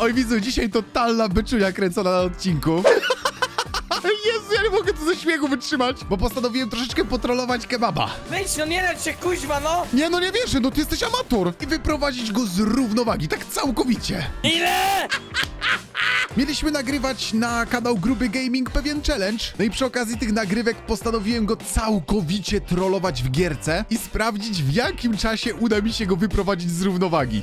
Oj, widzu, dzisiaj totalna byczunia kręcona na odcinku. Jezu, ja nie mogę tu ze śmiechu wytrzymać, bo postanowiłem troszeczkę potrolować kebaba. Wejdź, no nie lecz się, kuźwa, no! Nie, no nie wierzę, no ty jesteś amator. I wyprowadzić go z równowagi, tak całkowicie. Ile? Mieliśmy nagrywać na kanał Gruby Gaming pewien challenge. No i przy okazji tych nagrywek postanowiłem go całkowicie trollować w gierce i sprawdzić w jakim czasie uda mi się go wyprowadzić z równowagi.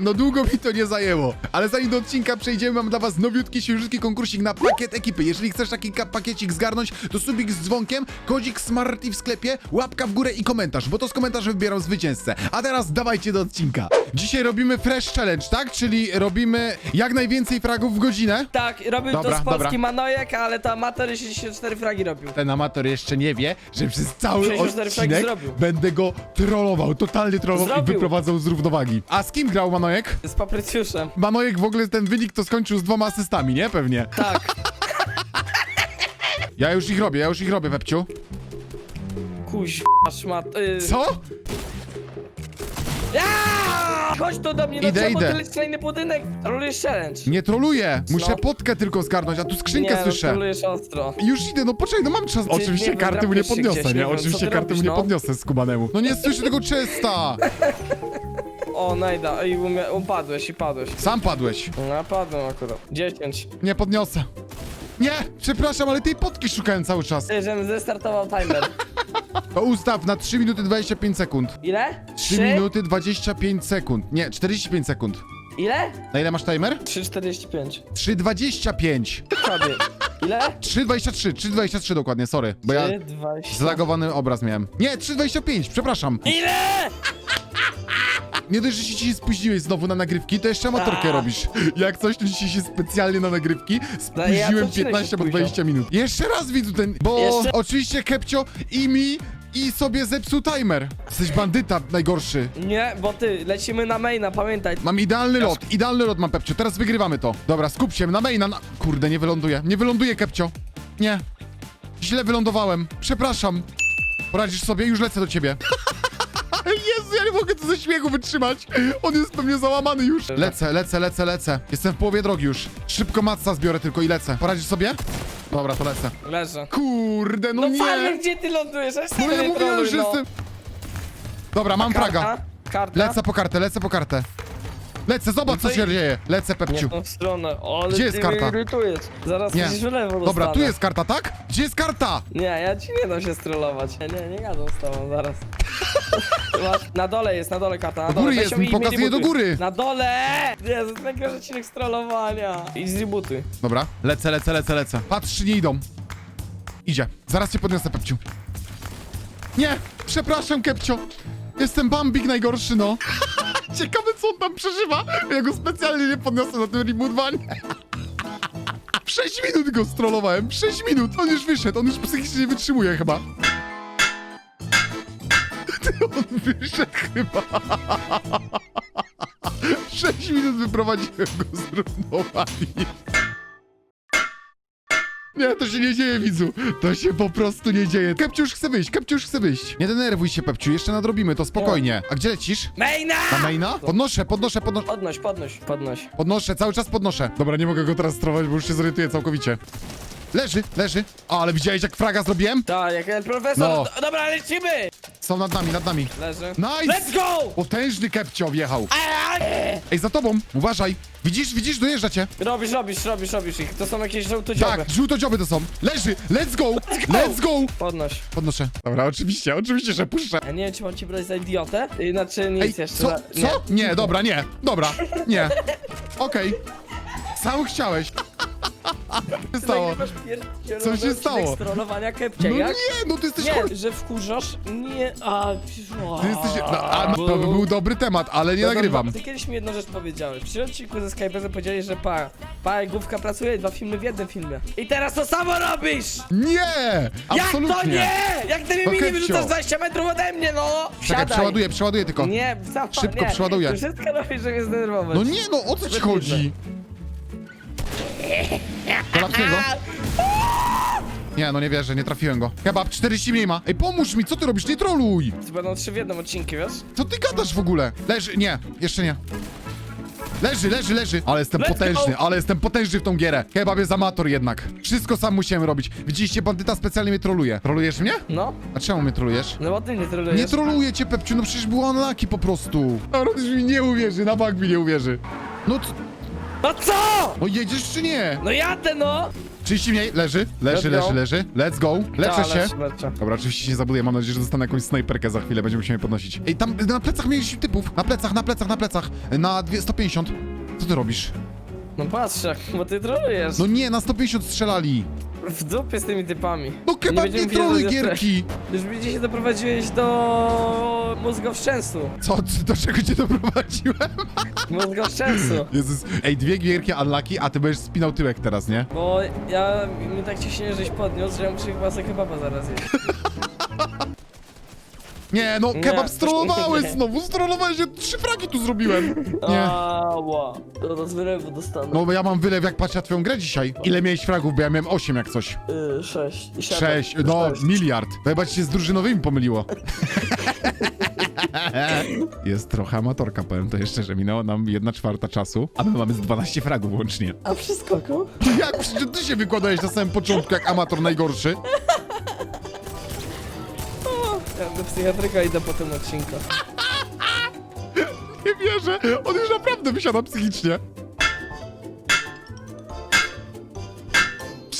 No długo mi to nie zajęło, ale zanim do odcinka przejdziemy, mam dla was nowiutki, świeżutki konkursik na pakiet ekipy. Jeżeli chcesz taki pakiecik zgarnąć, to subik z dzwonkiem, kodzik Smarty w sklepie, łapka w górę i komentarz, bo to z komentarzy wybieram zwycięzcę. A teraz dawajcie do odcinka. Dzisiaj robimy Fresh Challenge, tak? Czyli robimy jak najwięcej fragów w godzinę. Tak, robił Dobra, to z Polski dobra. Manojek, ale to amator 64 fragi robił. Ten amator jeszcze nie wie, że przez cały 64 fragi odcinek zrobił. będę go trollował, totalnie trollował i Zrobił. wyprowadzał z równowagi. A z kim grał Manojek? Z paprycjuszem. Manojek w ogóle ten wynik to skończył z dwoma asystami, nie? Pewnie. Tak. Ja już ich robię, ja już ich robię, Pepciu. Kuźwa, szmat. Y... Co? Ja! Chodź tu do mnie, no Idę, idę. tyle kolejny budynek. Rolujesz challenge. Nie troluję. Muszę No. potkę tylko zgarnąć, a tu skrzynkę nie, no, słyszę. rolujesz ostro. Już idę, no poczekaj, no mam czas. Oczywiście nie karty mu nie wydrapiesz się podniosę, gdzieś, nie? nie wiem, co Oczywiście ty karty mu robisz, nie no. podniosę skubanemu. No nie słyszę tego czysta! O, najda, i umie- upadłeś i padłeś. Sam padłeś. No, padłem akurat. 10. Nie podniosę. Nie, przepraszam, ale tej potki szukałem cały czas. Ty, żebym zestartował timer. To ustaw na 3 minuty 25 sekund. Ile? 3 minuty 25 sekund. Nie, 45 sekund. Ile? Na ile masz timer? 3,45. 3,25. Dokładnie. Ile? 3,23, 3,23 dokładnie, sorry. Bo ja 3,20. zlagowany obraz miałem. Nie, 3,25, przepraszam. Ile? Nie dość, że się dzisiaj spóźniłeś znowu na nagrywki, to jeszcze amatorkę A. robisz. Jak coś, to dzisiaj się specjalnie na nagrywki No ja spóźniłem co chwilę 15 się albo spóźniam. 20 minut. Jeszcze raz widzę ten, bo Jeszcze- oczywiście Kepcio i mi i sobie zepsuł timer. Jesteś bandyta najgorszy. Nie, bo ty, lecimy na maina, pamiętaj. Mam idealny lot, idealny lot mam Pepcio, teraz wygrywamy to. Dobra, skup się, na maina, na... Kurde, nie wyląduję, nie wyląduję Kepcio. Nie. Źle wylądowałem, przepraszam. Poradzisz sobie, już lecę do ciebie. Jezu, ja nie mogę tu ze śmiechu wytrzymać. On jest pewnie załamany już. Lecę, lecę, lecę, lecę. Jestem w połowie drogi już. Szybko matca zbiorę tylko i lecę. Poradzisz sobie? Dobra, to lecę. Leżę. Kurde, no, No nie. fajnie, gdzie ty lądujesz? Aż No ja nie mówiłem, że no. jestem... Dobra, mam fraga. Karta? Lecę po kartę, lecę po kartę. Lecę, zobacz No co się i- dzieje. Lecę, Nie Pepciu. w tą stronę. O, ale Gdzie jest ty karta? mnie irytujesz. Zaraz Nie. musisz w lewo Dobra, tu jest karta, tak? Gdzie jest karta? Nie, ja ci nie dam się strollować. Nie, nie, nie jadą z tobą, zaraz. Masz, na dole jest, na dole karta, na Do dole. góry Weź jest, ją i mi pokazuje mnie do góry. Na dole! Nie, to jest najgorszy odcinek strollowania. I zrebootuj. Dobra, lecę, lecę, lecę, lecę. Patrz, nie idą. Idzie. Zaraz cię podniosę, Pepciu. Nie! Przepraszam, Kepcio. Jestem Bambik najgorszy, no. Ciekawe, co on tam przeżywa. Ja go specjalnie nie podniosę na tym rebootwanie. 6 minut go strollowałem. 6 minut. On już wyszedł. On już psychicznie nie wytrzymuje chyba. Ty, On wyszedł chyba. 6 minut wyprowadziłem go z równowagi. Nie, to się nie dzieje, widzu. To się po prostu nie dzieje. Kepciu już chce wyjść, Kepciu już chce wyjść. Nie denerwuj się, Pepciu, jeszcze nadrobimy to, spokojnie. A gdzie lecisz? Maina! Na maina? Podnoszę, podnoszę, podnoszę. Podnoś, podnoś, podnoś. Podnoszę, cały czas podnoszę. Dobra, nie mogę go teraz strować, bo już się zorientuję całkowicie. Leży, leży. O, ale widziałeś jak fraga zrobiłem? Tak, jak profesor. No. Do, dobra, lecimy! Są nad nami, nad nami. Leży. Nice! Let's go! Potężny Kepcio wjechał. Nie. Ej, za tobą, uważaj. Widzisz, widzisz, dojeżdża cię. Robisz, robisz, robisz, robisz ich. To są jakieś żołtodzioby. Tak, żółtodzioby to są. Leży, let's go, let's go. Podnoś. Podnoszę. Dobra, oczywiście, oczywiście, że puszczę. Ja nie wiem, czy mam cię brać za idiotę. Znaczy, nic Ej, jeszcze. co? za- Co? Nie, dobra, nie. Dobra, nie. Okej. Sam chciałeś. Co się stało? Nagrywasz pierdzielony Co się odcinek stało? strollowania Kepcia, No jak? nie, no ty jesteś Nie, chory. że wkurzasz? Nie, a... Ty jesteś... No, a, to by był dobry temat, ale nie No, no, nagrywam. Ty kiedyś mi jedną rzecz powiedziałeś. Przy odcinku ze Skype'em powiedziałeś, że pa, pa, główka pracuje, dwa filmy w jednym filmie. I teraz to samo robisz! Nie! Absolutnie. Jak to nie? Jak ty mi nie Kepcio. wyrzucasz 20 metrów ode mnie, no! Czekaj, Siadaj. przeładuję, przeładuję tylko. Nie, za, Szybko nie. przeładuję. Ty wszystko robisz, żeby mnie zdenerwować. No nie, no o co ci chodzi? Kolapsuję go. Nie, no nie wierzę, nie trafiłem go. Kebab, 40 mniej ma. Ej, pomóż mi, co ty robisz? Nie troluj! To będą trzy w jednym odcinku, wiesz? Co ty gadasz w ogóle? Leży, nie, jeszcze nie. Leży, leży, leży. Ale jestem Let's potężny, go. ale jestem potężny w tą gierę. Kebab jest amator jednak. Wszystko sam musiałem robić. Widzieliście, bandyta specjalnie mnie troluje. Trolujesz mnie? No, A czemu mnie trolujesz? no bo ty nie trolujesz. Nie troluję cię, Pepciu, no przecież był unlucky po prostu. Narod już mi nie uwierzy, na bank mi nie uwierzy. No, c- No co? no jedziesz czy nie? No jadę no! 30 mniej, leży, leży, Let's leży, go. leży. Let's go, leczę się. Dobra, oczywiście się nie zabuduję, mam nadzieję, że dostanę jakąś snajperkę za chwilę, będziemy musieli podnosić. Ej, tam na plecach mieliśmy typów, na plecach, na plecach, na plecach, na dwie- 150. Co ty robisz? No patrz, jak- bo ty trolujesz. No nie, na 150 strzelali. W dupie z tymi typami. No kebab nie, będziemy troluj wiedzieć, że- gierki. Już widzicie, się doprowadziłeś do mózgowszczęsu. Co, ty- do czego cię doprowadziłem? Mózgowszczęsu. Jezus. Ej, dwie gierki unlucky, a ty będziesz spinał tyłek teraz, nie? Bo ja, mi tak ciśnienie żeś podniósł, że ja muszę chyba sobie kebaba zaraz jeść. Nie, no Nie, kebab strollowałeś znowu, strollowałeś, ja trzy fragi tu zrobiłem. Nie. Ała, to do zwyrewu dostanę. No bo ja mam wylew jak patrzę na twoją grę dzisiaj. Ile miałeś fragów, bo ja miałem 8 jak coś. Y, sześć i siedem. 6, no Sześć. miliard. To chyba ci się z drużynowymi pomyliło. Jest trochę amatorka, powiem to jeszcze, że minęło nam jedna czwarta czasu, a my mamy z 12 fragów łącznie. A przy skoku? Jak przecież ty się wykładałeś na samym początku jak amator najgorszy? O, ja do psychiatryka idę po tym odcinku. Nie wierzę, on już naprawdę wysiada psychicznie.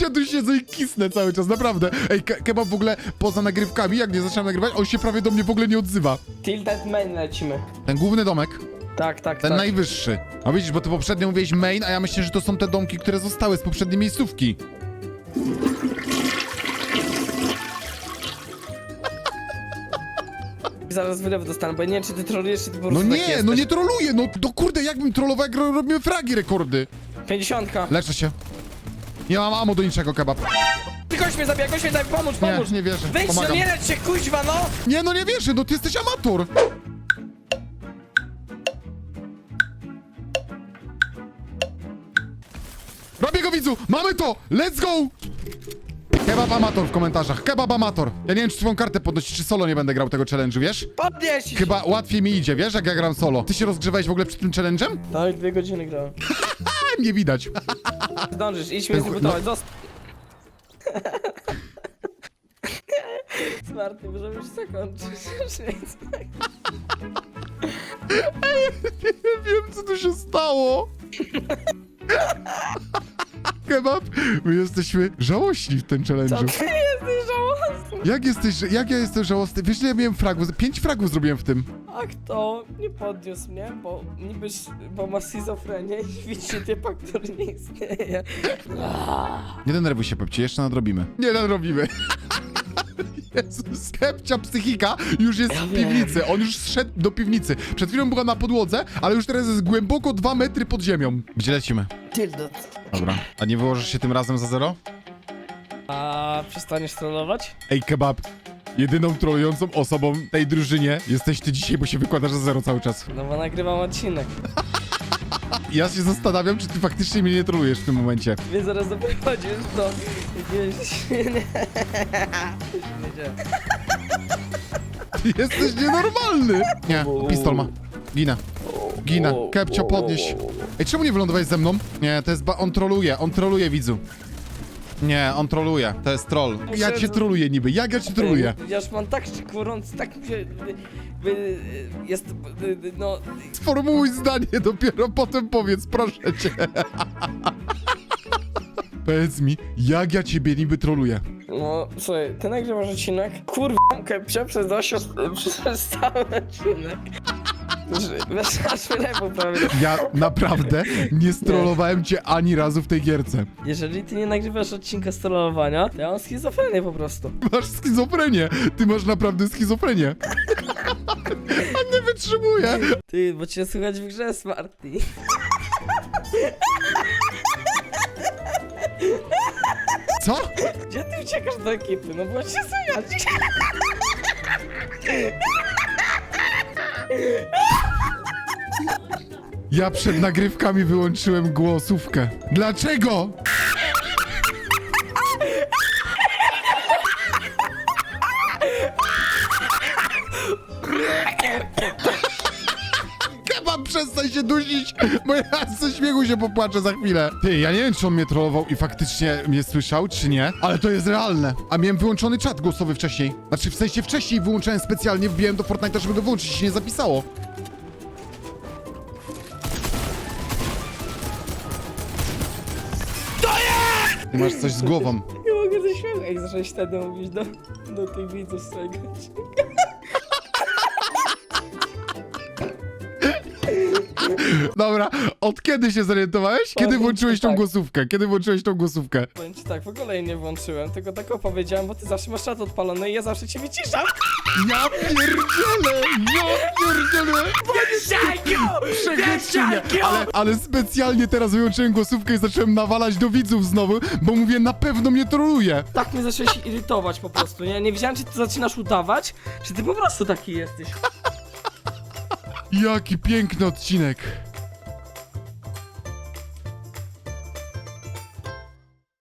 Ja tu siedzę i kisnę cały czas, naprawdę. Ej, ke kebab w ogóle poza nagrywkami, jak nie zacząłem nagrywać, on się prawie do mnie w ogóle nie odzywa. Tilted main lecimy. Ten główny domek, Tak, tak, ten tak. najwyższy. A widzisz, bo ty poprzednio mówiłeś main, a ja myślę, że to są te domki, które zostały z poprzedniej miejscówki. Zaraz wylew dostanę, bo ja nie wiem, czy ty trolujesz, czy ty po No prostu nie, no nie troluję, no do kurde, jakbym trollował, jak ro- robimy fragi rekordy. Pięćdziesiątka. Leczę się. Nie mam amo do niczego, kebab. Ty gość mnie zabija, gość mnie zabija, pomóż, Nie, pomóż! nie wierzę, no pomagam. nie lecz się, kuźwa, no! Nie, no nie wierzę, no ty jesteś amator. Robię go widzu, mamy to, let's go! Kebab amator w komentarzach, kebab amator. Ja nie wiem, czy twoją kartę podnosić, czy solo nie będę grał tego challenge'u, wiesz? Podnieś! Chyba łatwiej mi idzie, wiesz, jak ja gram solo. Ty się rozgrzewałeś w ogóle przed tym challenge'em? No i dwie godziny grałem. A, nie widać. Zdążysz, idź mnie No. zdebutować, zost... Smarty, możemy już zakończyć. Już nie wiem, co tu się stało. Kebab, my jesteśmy żałośni w tym Co challenge'u. ty jesteś żałosny? Jak jesteś, jak ja jestem żałosny? Wiesz, ile ja miałem fragów? Pięć fragów zrobiłem w tym. A kto nie podniósł mnie, bo niby, bo ma schizofrenię i widzi typa, który nie istnieje. Nie denerwuj się, Pepcie, jeszcze nadrobimy. Nie nadrobimy. Jezus, Kepcia psychika już jest Ja w wiem. piwnicy. On już zszedł do piwnicy. Przed chwilą była na podłodze, ale już teraz jest głęboko dwa metry pod ziemią. Gdzie lecimy? Tildot. Dobra. A nie wyłożysz się tym razem za zero? A przestaniesz trollować? Ej, kebab. Jedyną trolującą osobą tej drużynie jesteś ty dzisiaj, bo się wykładasz za zero cały czas. No bo nagrywam odcinek. Ja się zastanawiam, czy ty faktycznie mnie nie trolujesz w tym momencie. Mnie zaraz doprowadzisz do jakiegoś... Ty jesteś nienormalny! Nie, pistol ma. Ginę. Ginę. Kepcio, podnieś. Ej, czemu nie wylądowałeś ze mną? Nie, to jest ba... On troluje, on troluje, widzu. Nie, on troluje. To jest troll. Jak cię troluje niby? Jak ja cię troluję? Ja już mam tak gorący, tak... y, y, y, Jest... No... Sformułuj zdanie, dopiero potem powiedz, proszę cię. Powiedz mi, jak ja ciebie niby troluję? No, słuchaj, ty nagrywasz odcinek, kurwa, kepcia przez dość przez cały odcinek. Wiesz, aż wylewu prawie. Ja naprawdę nie strollowałem cię ani razu w tej gierce. Jeżeli ty nie nagrywasz odcinka strollowania, to ja mam schizofrenię po prostu. Masz schizofrenię. Ty masz naprawdę schizofrenię. A nie wytrzymuję. Ty, bo cię słychać w grze, Smarty. Co? Gdzie ty uciekasz do ekipy? No bo cię słychać. Ja przed nagrywkami wyłączyłem głosówkę. Dlaczego? Kebab przestań się dusić, bo ja ze śmiechu się popłaczę za chwilę. Ty, ja nie wiem, czy on mnie trollował i faktycznie mnie słyszał, czy nie, ale to jest realne. A miałem wyłączony czat głosowy wcześniej. Znaczy, w sensie wcześniej wyłączałem specjalnie, wbiłem do Fortnite'a, żeby go wyłączyć i się nie zapisało. Ty masz coś z głową. Nie mogę ze śmiechu, jak zacząłeś wtedy mówić do, do tych widzów swojego odcinka. Dobra, od kiedy się zorientowałeś? Kiedy Powiem włączyłeś ci tą tak. głosówkę? Kiedy włączyłeś tą głosówkę? Powiem ci tak, w ogóle jej nie włączyłem, tylko tak opowiedziałem, bo ty zawsze masz czat odpalony i ja zawsze cię wyciszam. Ja pierdzielę! Ja pierdzielę! Przegryczcie mnie! Ale, ale specjalnie teraz wyłączyłem głosówkę i zacząłem nawalać do widzów znowu, bo mówię, na pewno mnie troluje. Tak mnie zacząłeś irytować po prostu, nie? Nie wiedziałem, czy ty zaczynasz udawać, czy ty po prostu taki jesteś. Jaki piękny odcinek.